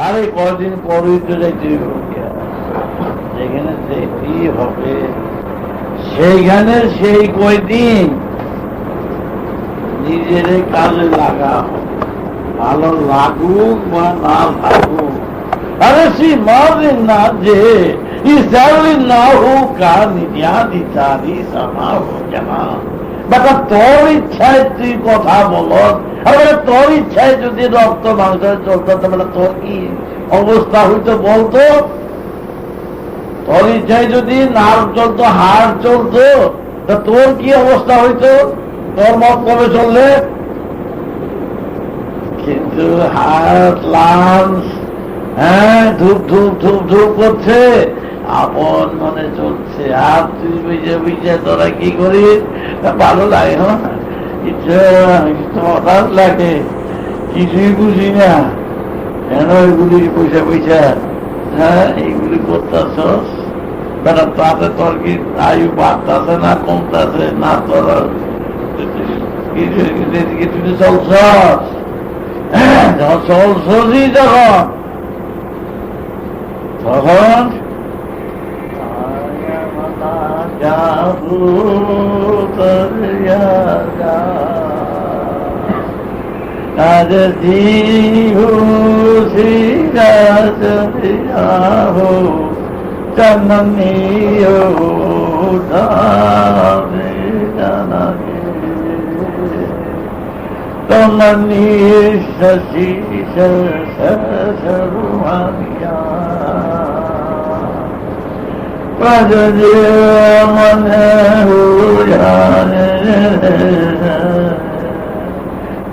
আরে কদিন পরই তো যাইতে যেখানে যেতেই হবে সেইখানে সেই কয়দিন নিজের কাজে লাগা ভালো লাগুক বা না লাগুক। আরে সি মাদিন না যে ইসালি না হোক কার নির্যাতি তারি সামা হো জানা। বেটা তোর ইচ্ছায় তুই কথা বল। তোর ইচ্ছায় যদি রক্ত মাংস চলতো তাহলে তোর কি অবস্থা হইতো বলতো? তোর ইচ্ছায় যদি নার্ভ চলতো, হাড় চলতো, তা তোর কি অবস্থা হইতো? তোর মত কবে চললে? কিন্তু হার্ট লাংস হ্যাঁ ধূপ ধূপ ধূপ ধূপ করছে। আপন মনে চলছে। আর তুই বুঝে বুঝে তোরা কি করিস? ভালো লাগে হঠাৎ লাগে। কিছুই বুঝি না। কেন এগুলি পয়সা পয়সা? হ্যাঁ এইগুলি করতেছস? বেটা, তাতে তোর কি আয়ু বাড়তেছে না কমতেছে? না তোর কিছু কিছু চলছস? হ্যাঁ যখন যখন তখন যাব তোর ইয়াদা আজ জীবু শ্রীরাজ হো জননীয় ধামে জানকে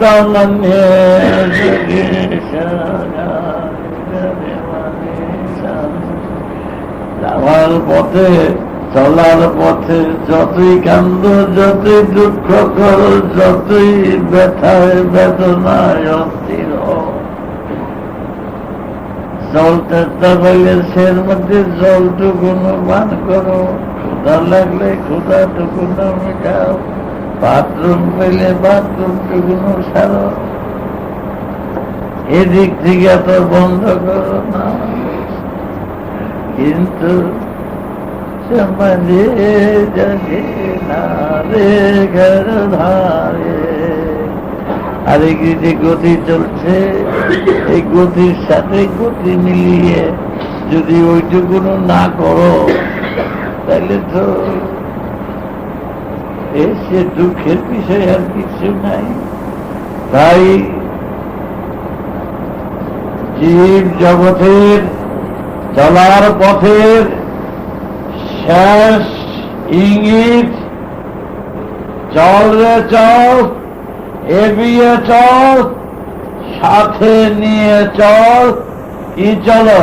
তমনে যাওয়ার পথে চলার পথে যতই কান্দ যতই দুঃখ করো যতই ব্যথায় বেদনায় অস্থির হও, জল তেরটা পাইলে সের মধ্যে জলটুকুনো পান করো ক্ষুধা লাগলে ক্ষুধাটুকুনো মেটাও বাথরুম পেলে বাথরুম টুকুনো সারো এদিক থেকে তো বন্ধ করো না কিন্তু समझे जगे নারে ঘর ধারে আর এই যে গতি চলছে এই গতির সাথে গতি মিলিয়ে যদি ওইটুকুনো না করো, তাহলে তো এসে দুঃখের বিষয় আর কিছু নাই। তাই জীব জগতের চলার পথের শেষ ইঙ্গিত, চল রে চল, এগিয়ে চল সাথে নিয়ে চল কি চলো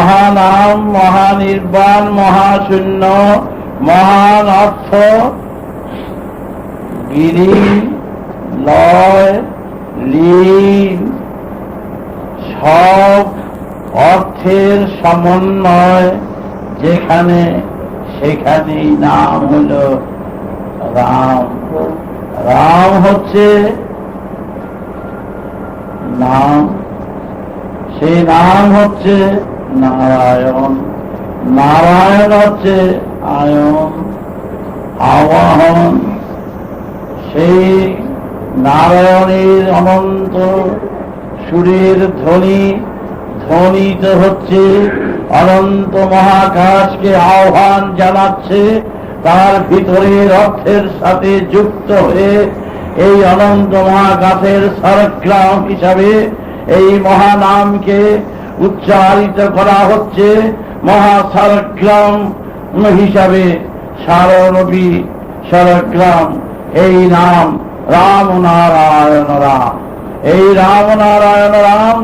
মহানাম, মহানির্বাণ, মহাশূন্য, মহান অর্থ। গিরি, লয়, লীন, সব অর্থের সমন্বয় যেখানে সেখানেই নাম হল রাম। রাম হচ্ছে নাম। সেই নাম হচ্ছে নারায়ণ নারায়ণ হচ্ছে আয়ন আবাহন সেই নারায়ণের অনন্ত সুরের ধ্বনি, ধ্বনিত হচ্ছে, অনন্ত মহাকাশকে আহ্বান জানাচ্ছে, তার ভিতরের অর্থের সাথে যুক্ত হয়ে এই অনন্ত মহাকাশের সরগ্রাম হিসাবে এই মহানামকে উচ্চারিত করা হচ্ছে মহাসরগ্রাম হিসাবে। সারনবী সরগ্রাম, এই নাম রাম নারায়ণ রাম এই রাম নারায়ণ রাম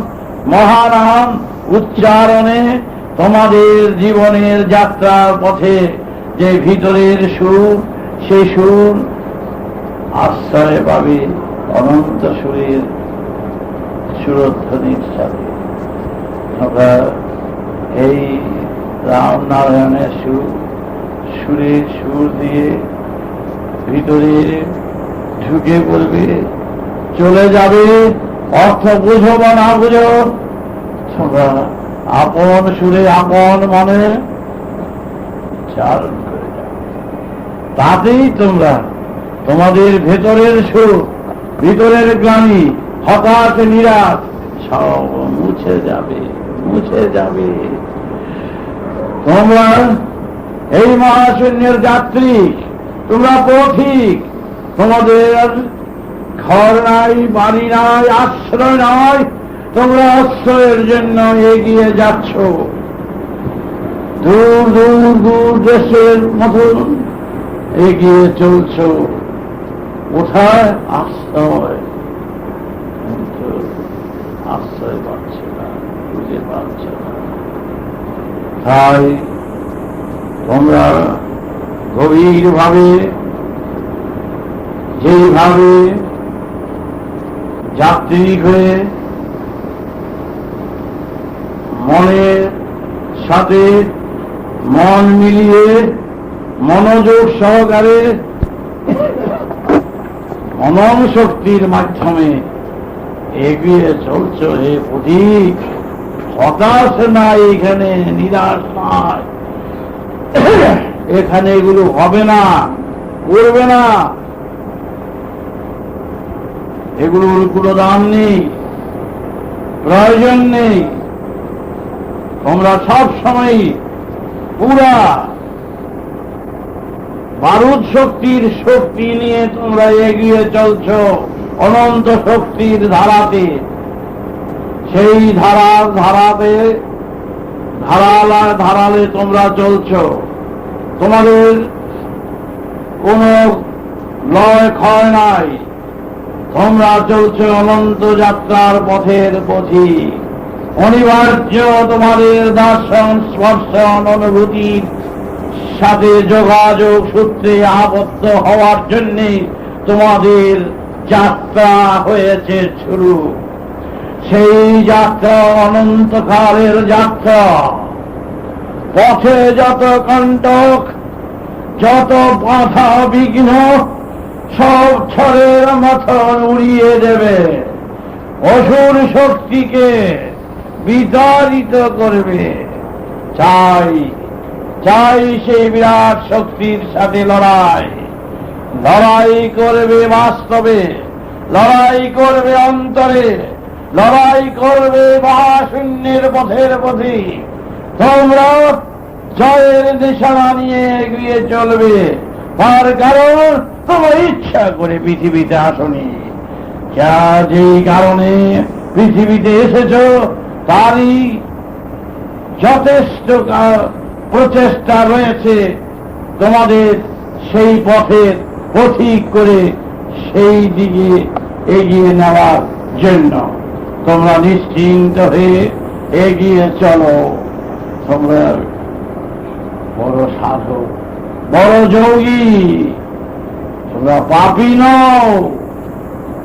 মহানাম উচ্চারণে তোমাদের জীবনের যাত্রার পথে যে ভিতরের সুর সে সুর আশ্রয় পাবে অনন্ত সুরের সুরধ্বনির সাথে। এই রাম নারায়ণের সুর সুরের সুর দিয়ে ভিতরে ঢুকে পড়বে চলে যাবে, অর্থ বুঝো বা না বুঝো আপন সুরে আপন মনে চারণ করে যাবে তাতেই তোমরা তোমাদের ভেতরের সুর, ভিতরের গ্লানি হতাশ নিরাশ, সব মুছে যাবে। মুছে যাবে। তোমরা এই মহাশূন্যের যাত্রী, তোমরা পথিক। তোমাদের ঘর নাই, বাড়ি নাই, আশ্রয় নাই, তোমরা আশ্রয়ের জন্য এগিয়ে যাচ্ছ। দূর দূর দূর দেশের মতন এগিয়ে চলছ। কোথায়? আশ্রয় কিন্তু আশ্রয় পাচ্ছে না খুঁজে পাচ্ছে না তাই তোমরা গভীরভাবে যেইভাবে যাত্রী হয়ে মনের সাথে মন মিলিয়ে মনোযোগ সহকারে মনন শক্তির মাধ্যমে এগিয়ে চলছ হে প্রতীক হতাশ নাই এখানে নিরাশ নাই এখানে এগুলো হবে না, করবে না। এগুলোর কোনো দাম নেই, প্রয়োজন নেই। তোমরা সব সময় পুরা বারুদ শক্তির শক্তি নিয়ে তোমরা এগিয়ে চলছ, অনন্ত শক্তির ধারাতে। সেই ধারার ধারাতে ধারালা ধারালে তোমরা চলছ। তোমাদের কোন লয় ক্ষয় নাই। তোমরা চলছ অনন্ত যাত্রার পথের পথি। অনিবার্য তোমাদের দর্শন স্পর্শন অনুভূতির সাথে যোগাযোগ সূত্রে আবদ্ধ হওয়ার জন্যে তোমাদের যাত্রা হয়েছে শুরু। সেই যাত্রা অনন্তকালের যাত্রা। পথে যত কণ্টক, যত বাধা বিঘ্ন, সব ছড়ের মতন উড়িয়ে দেবে। অসুর শক্তিকে বিতাড়িত করবে। চাই চাই সেই বিরাট শক্তির সাথে লড়াই। লড়াই করবে বাস্তবে, লড়াই করবে অন্তরে। লড়াই করবে মহাশূন্যের পথের পথে। তোমরা জয়ের নিশানা নিয়ে এগিয়ে চলবে। তার কারণ তোমার ইচ্ছা করে পৃথিবীতে আসনি। যা যেই কারণে পৃথিবীতে এসেছ, তারই যথেষ্ট প্রচেষ্টা রয়েছে তোমাদের সেই পথের পথিক করে সেই দিকে এগিয়ে নেওয়ার জন্য। তোমরা নিশ্চিন্ত হয়ে এগিয়ে চলো। তোমরা বড় সাধু বড় যোগী। তোমরা পাপি নও।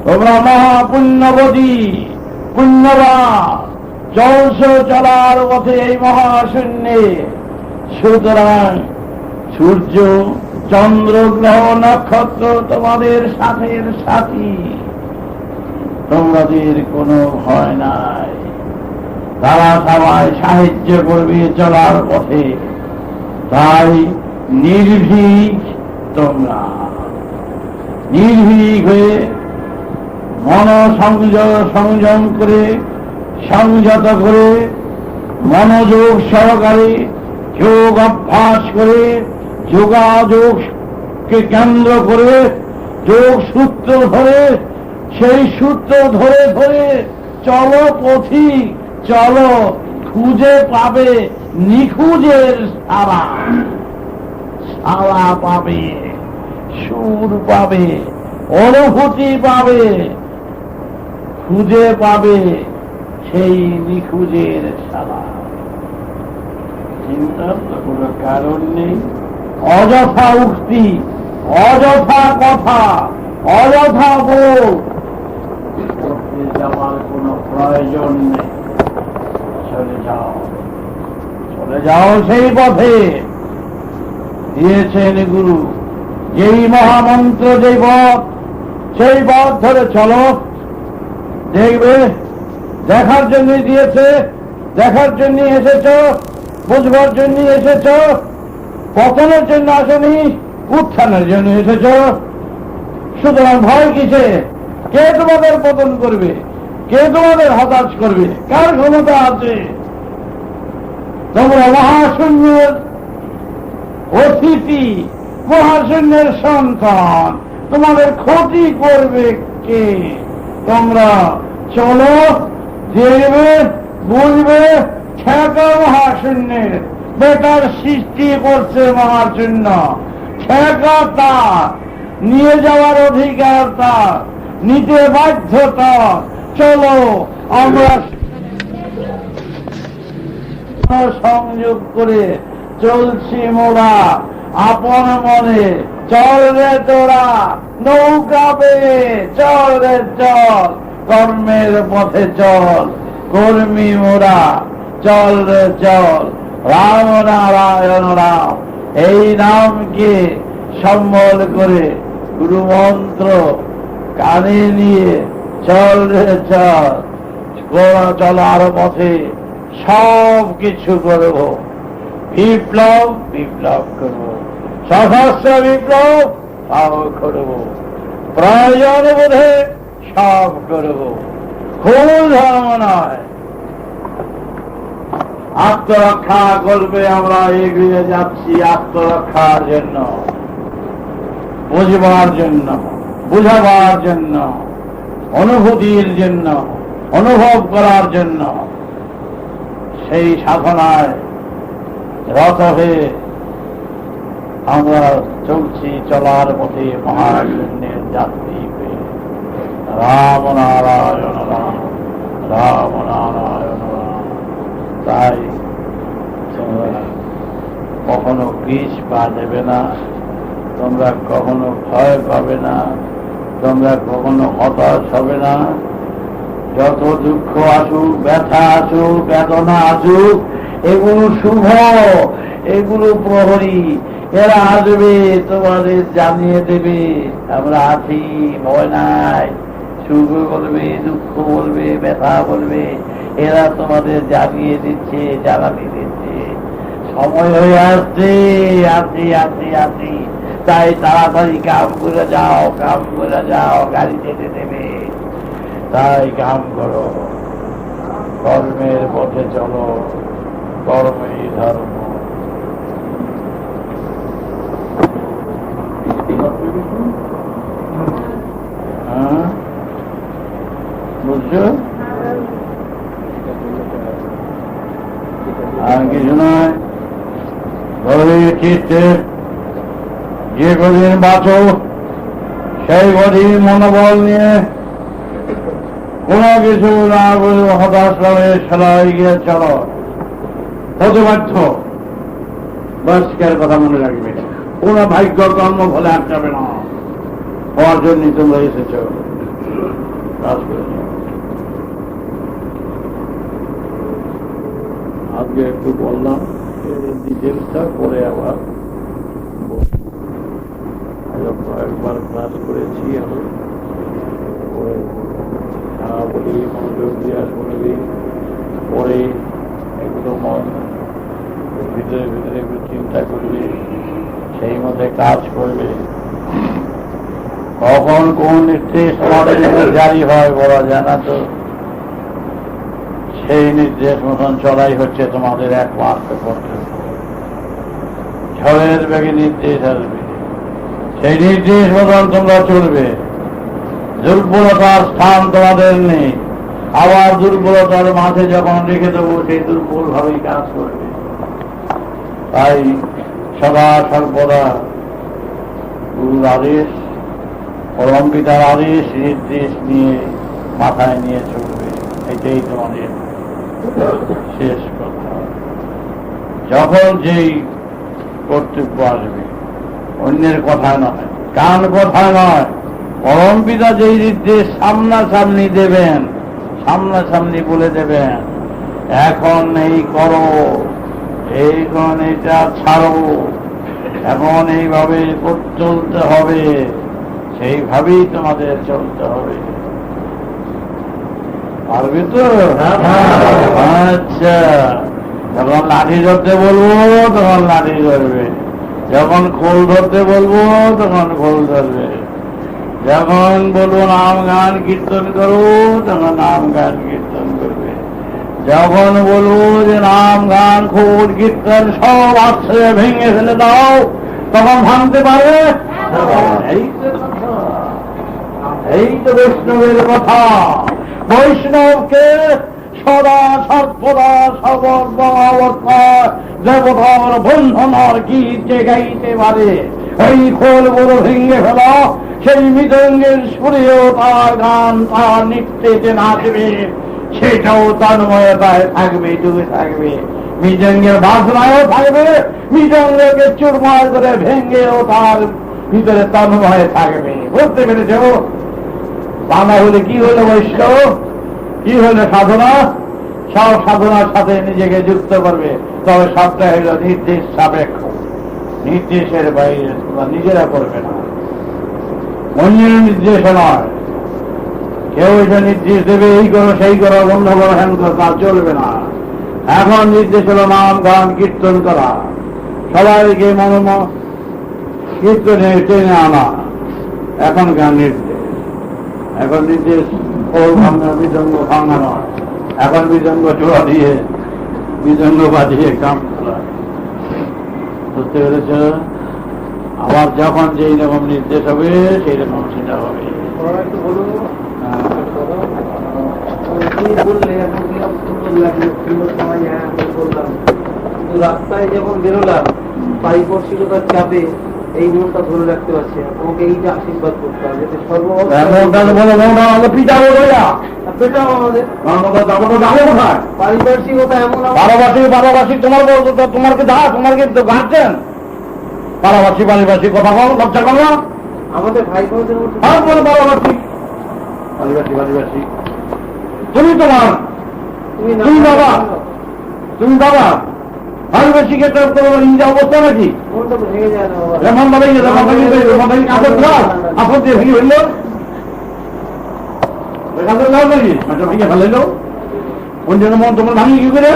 তোমরা মহাপুণ্যবতী পুণ্যবা চলছ চলার পথে এই মহাশূন্যে। সুতরাং সূর্য, চন্দ্র, গ্রহ, নক্ষত্র তোমাদের সাথের সাথী। তোমাদের কোনো ভয় নাই। তারা সবাই সাহায্য করবে চলার পথে। তাই নির্ভীক তোমরা। নির্ভীক হয়ে মন সংযম সংযম করে, সংযত করে, মনোযোগ সহকারে, যোগ অভ্যাস করে, যোগাযোগকে কেন্দ্র করে, যোগ সূত্র ধরে সেই সূত্র ধরে ধরে চলো পথিক চলো, খুঁজে পাবে নিখুঁজের সারা। সারা পাবে, সুর পাবে, অনুভূতি পাবে, খুঁজে পাবে সেই নিখুঁজের সারা। চিন্তার তো কোনো কারণ নেই। অযথা উক্তি, অযথা কথা, অযথা বোধ যাওয়ার কোনো প্রয়োজন নেই চলে যাও চলে যাও সেই পথে দিয়েছেন গুরু। যেই মহামন্ত্র যেই পথ, সেই পথ ধরে চলো। দেখবে, দেখার জন্য দিয়েছে, দেখার জন্য এসেছ, বুঝবার জন্য এসেছ, পতনের জন্য আসেনি, উত্থানের জন্য এসেছ। সুতরাং ভয় কিসে? কে তোমাদের পতন করবে? কে তোমাদের হতাশ করবে? কার ক্ষমতা আছে? তোমরা মহাশূন্যের অতিথি, মহাশূন্যের সন্তান। তোমাদের ক্ষতি করবে কে? তোমরা চলো দেখবে বুঝবে ঠেকা মহাশূন্যের। বেকার সৃষ্টি করছে মহাশূন্য। ঠেকা তার। নিয়ে যাওয়ার অধিকার তার। নিতে বাধ্যতা চলো, আমরা সংযোগ করে চলছি মোরা আপন মনে, চল রে তোরা, নৌকা পেয়ে চল রে চল, কর্মের পথে চল, কর্মী মোরা চল রে চল, রাম নারায়ণ রাম, এই নামকে সম্বল করে গুরু মন্ত্র কানে নিয়ে চল রে চল গোড়া চলার পথে সব কিছু করব। বিপ্লব বিপ্লব করব। সশস্ত্র বিপ্লব সব করব। প্রয়োজন বোধে সব করব। কোন ধর্ম নয়। আত্মরক্ষা করবে আমরা, এগিয়ে যাচ্ছি আত্মরক্ষার জন্য। বুঝবার জন্য, বুঝাবার জন্য। অনুভূতির জন্য, অনুভব করার জন্য সেই সাধনায় রত হয়ে আমরা চলছি চলার পথে মহাশূন্যের যাত্রী হয়ে। রাম নারায়ণ রাম রাম নারায়ণ রাম। তাই কখনো বিষ পা দেবে না, তোমরা কখনো ভয় পাবে না। তোমরা কখনো হতাশ হবে না। যত দুঃখ আসুক, ব্যথা আসুক, বেদনা আসুক, এগুলো শুভ, এগুলো প্রহরী। এরা আসবে, তোমাদের জানিয়ে দেবে। আমরা আছি, ভয় নাই। সুখ বলবে, দুঃখ বলবে, ব্যথা বলবে। এরা তোমাদের জানিয়ে দিচ্ছে, জ্বালানি দিচ্ছে। সময় হয়ে আসছে আসি আসি আসি তাই তাড়াতাড়ি কাম করে যাও, কাম করে যাও, গাড়ি যেতে দেবে তাই কাম করো। কর্মের পথে চলো, কর্মই ধর্ম। হ্যাঁ? বুঝছ? আর কিছু নয়। গভীর চিত্তে যে কদিন বাঁচো, সেই কদিন মনোবল নিয়ে কোনো কিছু না বলে হতাশ করে সেলাই গিয়ে চলো। হতে বাধ্য বয়স্কের কথা মনে রাখবে। কোন ভাগ্য কর্ম ফলে আটকাবে না। হওয়ার জন্য তোমরা এসেছ। কাজ আজকে একটু বললাম ডিটেলসটা পরে আবার। কয়েকবার ক্লাস করেছি আমি। বলি মনোযোগ পরে মন ভিতরে ভিতরে একটু চিন্তা করবে সেই মধ্যে কাজ করবে। কখন কোন নির্দেশ আমাদের জারি হয় বলা যায় না তো। সেই নির্দেশ মতন চলাই হচ্ছে তোমাদের একমাত্র কর্তব্য। ঝড়ের বেগে নির্দেশ আসবে। সেই নির্দেশ মতন তোমরা চলবে। দুর্বলতার স্থান তোমাদের নেই। আবার দুর্বলতার মাঝে যখন রেখে দেবো, সেই দুর্বল ভাবেই কাজ করবে। তাই সদা সর্বদা গুরুর আদেশ পরম পিতার আদেশ, নির্দেশ নিয়ে মাথায় নিয়ে চলবে। এটাই তোমাদের শেষ কথা। যখন যেই কর্তব্য আসবে। অন্যের কথা নয় কান কথা নয়। পরম পিতা যেই নির্দেশ সামনাসামনি দেবেন সামনাসামনি বলে দেবেন এখন এই করো এইখন এটা ছাড়ো এখন এইভাবে চলতে হবে সেইভাবেই তোমাদের চলতে হবে। পারবে তো? আচ্ছা যখন লাঠি ধরতে বলব তখন লাঠি ধরবে। যখন খোল ধরতে বলব, তখন খোল ধরবে। যখন বলব নাম গান কীর্তন করো, তখন নাম গান কীর্তন করবে। যখন বলব যে নাম গান, খোল কীর্তন, সব আশ্রয় ভেঙে ফেলে দাও, তখন ভাঙতে পারবে? এই তো বৈষ্ণবের কথা। বৈষ্ণবকে সদা সর্বদা সর্বর্বস্থা দেবতার বন্ধনার গীত যে গাইতে পারে। ওই খোল বড় ভেঙে ফেল, সেই মৃদঙ্গের সুরেও তার গান, তার নৃত্যে যে নাচবে। সেটাও তন্ময়তায় থাকবে, ডুবে থাকবে। মৃদঙ্গের বাসনায়ও থাকবে, মৃদঙ্গকে চুরমার করে ভেঙেও তার ভিতরে তন্ময় থাকবে। বুঝতে পেরেছ? বাংলা হলে কি হলো বৈষ্ণব? কি হলো সাধনা? সব সাধনার সাথে নিজেকে যুক্ত করবে। তবে সবটা হইল নির্দেশ সাপেক্ষ। নির্দেশের বাইরে তোমরা নিজেরা করবে না। অন্যের নির্দেশ নয়। কেউ এটা নির্দেশ দেবে, এই করো, সেই করো বন্ধ করো হ্যান করো তা চলবে না। এখন নির্দেশ হলো নাম, গান, কীর্তন করা। সবাইকে মনম কীর্তনে টেনে আনা। এখনকার নির্দেশ। এখন নির্দেশ খোল ভাঙা নয়। এখন মৃদঙ্গ চোরা দিয়ে মৃদঙ্গ বাজিয়ে কাম করা। বুঝতে পেরেছ? আবার যখন যেই রকম নির্দেশ হবে সেই রকম সেটা হবে। হ্যাঁ। হ্যাঁ রাস্তায় যখন বেরোলাম পারিপার্শ্বিকতার চাপে। এই মনটা ধরে রাখতে পারছি না। তোমাকে এইটা আশীর্বাদ করতে হবে যাতে পিতা বলো না আমাদের। পারিপার্শ্বিকতা এমন তোমার বলতো তো তোমার কি দা তোমার তো গার্জেন বারোবাসী বারোবাসী কথা বল লজ্জা করো না। আমাদের ভাই বোনদের মধ্যে বারোবাসী তুমি তোমার তুমি তুমি বাবা। ইন্দা অবস্থা নাকি? মনটা তো ভেঙে যায় না বাবা রেমন বাবা রেমন বাবা রেমন বাবা কাপড় দাও কাপড় দিয়ে ভেঙে ফেলল। অন্যের মন তোমার ভাঙি কি করে?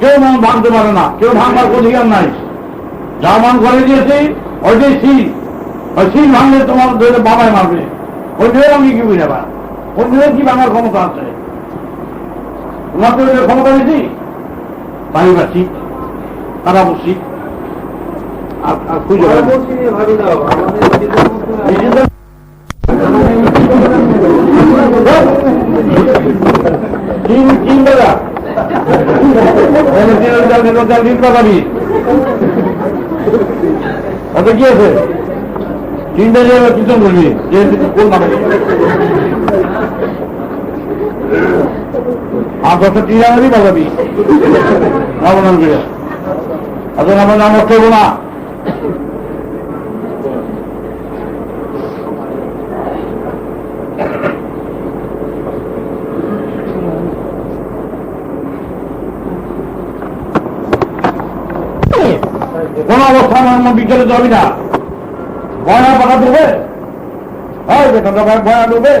কেউ মন ভাঙতে পারে না, কেউ ভাঙবার অধিকার নাই। যা মন করে দিয়েছে ওইটাই সিল ওই সিল ভাঙলে তোমার ধরে বাবাই মারবে। ওইটাই আমি কি বুঝে পার ওইটাই কি ভাঙার ক্ষমতা আছে? তোমার তো ক্ষমতা বেশি? তারা বসি আর খুঁজে তিন তিন কি আছে। তিনটা পিছন করবি যে কোন নামে এখন আমার অর্থ না কোন অবস্থা আমার বিকেলে যাবি না। বয়া পাকা দেবে? হ্যাঁ বেতনটা বয়া দেবে?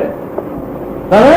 তাহলে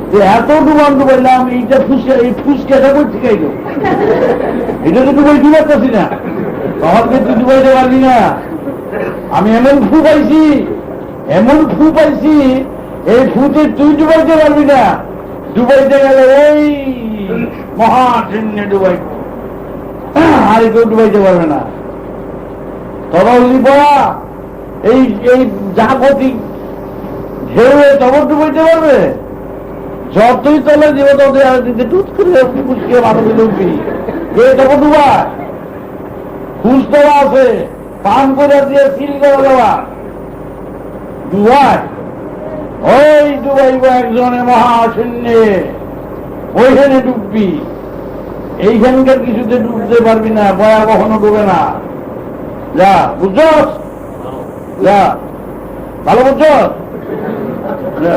যে এত ডুবান ডুবাইলাম এইটা ফুসকে এই ফুসকেটা কই থেকে এলো এটা তো ডুবাই না। কিন্তু ডুবাইতে পারবি না। আমি এমন ফু পাইছি, এমন ফু পাইছি, এই ফুতে তুই ডুবাইতে পারবি না। ডুবাইতে গেলে ওই মহাশূন্যে ডুবাই আর কেউ ডুবাইতে পারবে না। তরলি পড়া এই এই জাগতিক ঢেউয়ে তখন ডুবাইতে পারবে? যতই তলে দিবে ততই আর দিতে টুত করে পুষকে মাথা দিলে উঠবি। এ তখন খুশ দেওয়া আছে পান করে দিয়ে সিল করে দেওয়া। ডুবায় ওই ডুবাইব একজনে মহাশূন্যে ওইখানে ডুববি। এইখানকার কিছুতে ডুবতে পারবি না বয়া কখনো ডুবে না। যা বুঝছ যা। ভালো বুঝছ যা।